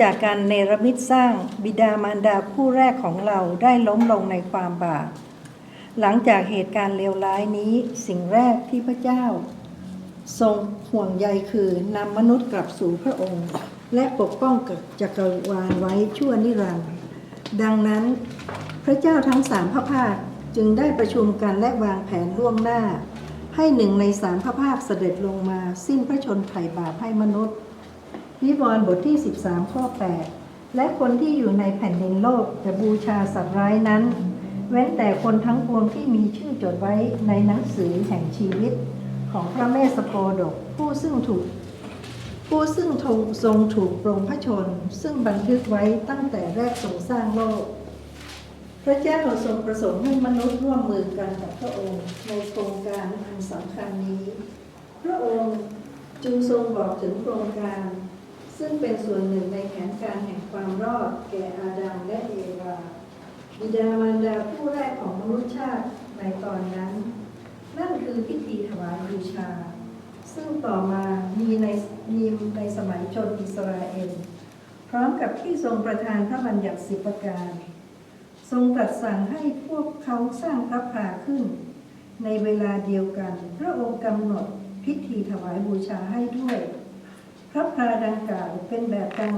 จากการเนรมิตสร้างบิดามารดาคู่แรกของเราได้ล้มลงในความบาป หลังจากเหตุการณ์เลวร้ายนี้สิ่งแรกที่พระเจ้า ทรงห่วงใยคือนำมนุษย์กลับสู่พระองค์ และปกป้องกับจักรวาลไว้ชั่วนิรันดร์ดังนั้น พระเจ้าทั้งสามพระภาคจึงได้ประชุมกันและวางแผนล่วงหน้า ให้หนึ่งในสามพระภาคเสด็จลงมาสิ้นพระชนไถ่บาปให้มนุษย์ นิวรณ์บทที่ 13 ข้อ 8 และคนที่อยู่ในแผ่นดินโลกจะบูชาสัตว์ร้ายนั้น เว้นแต่คนทั้งปวงที่มีชื่อจดไว้ในหนังสือแห่งชีวิต ของพระเมสสโพดกผู้ซึ่งถูก ผู้ซึ่งทงทรงถูกปรงพระชน ซึ่งบันทึกไว้ตั้งแต่แรกทรงสร้างโลก พระเจ้าทรงประสงค์ให้มนุษย์ร่วมมือกันกับพระองค์ในโครงการอันสำคัญนี้ พระองค์จึงทรงบอกถึงโครงการ ซึ่งเป็นส่วนหนึ่งในแผนการแห่งความรอดแก่อาดัมและเอวาบิดามารดาผู้แรกของมนุษยชาติในตอนนั้น นั่นคือพิธีถวายบูชา ซึ่งต่อมามีในมีในสมัยชนอิสราเอลพร้อมกับที่ทรงประทานพระบัญญัติสิบประการ ทรงตรัสสั่งให้พวกเขาสร้างพระพาขึ้น ในเวลาเดียวกัน พระองค์กำหนดพิธีถวายบูชาให้ด้วย พระพาดังกล่าวเป็นแบบจำลอง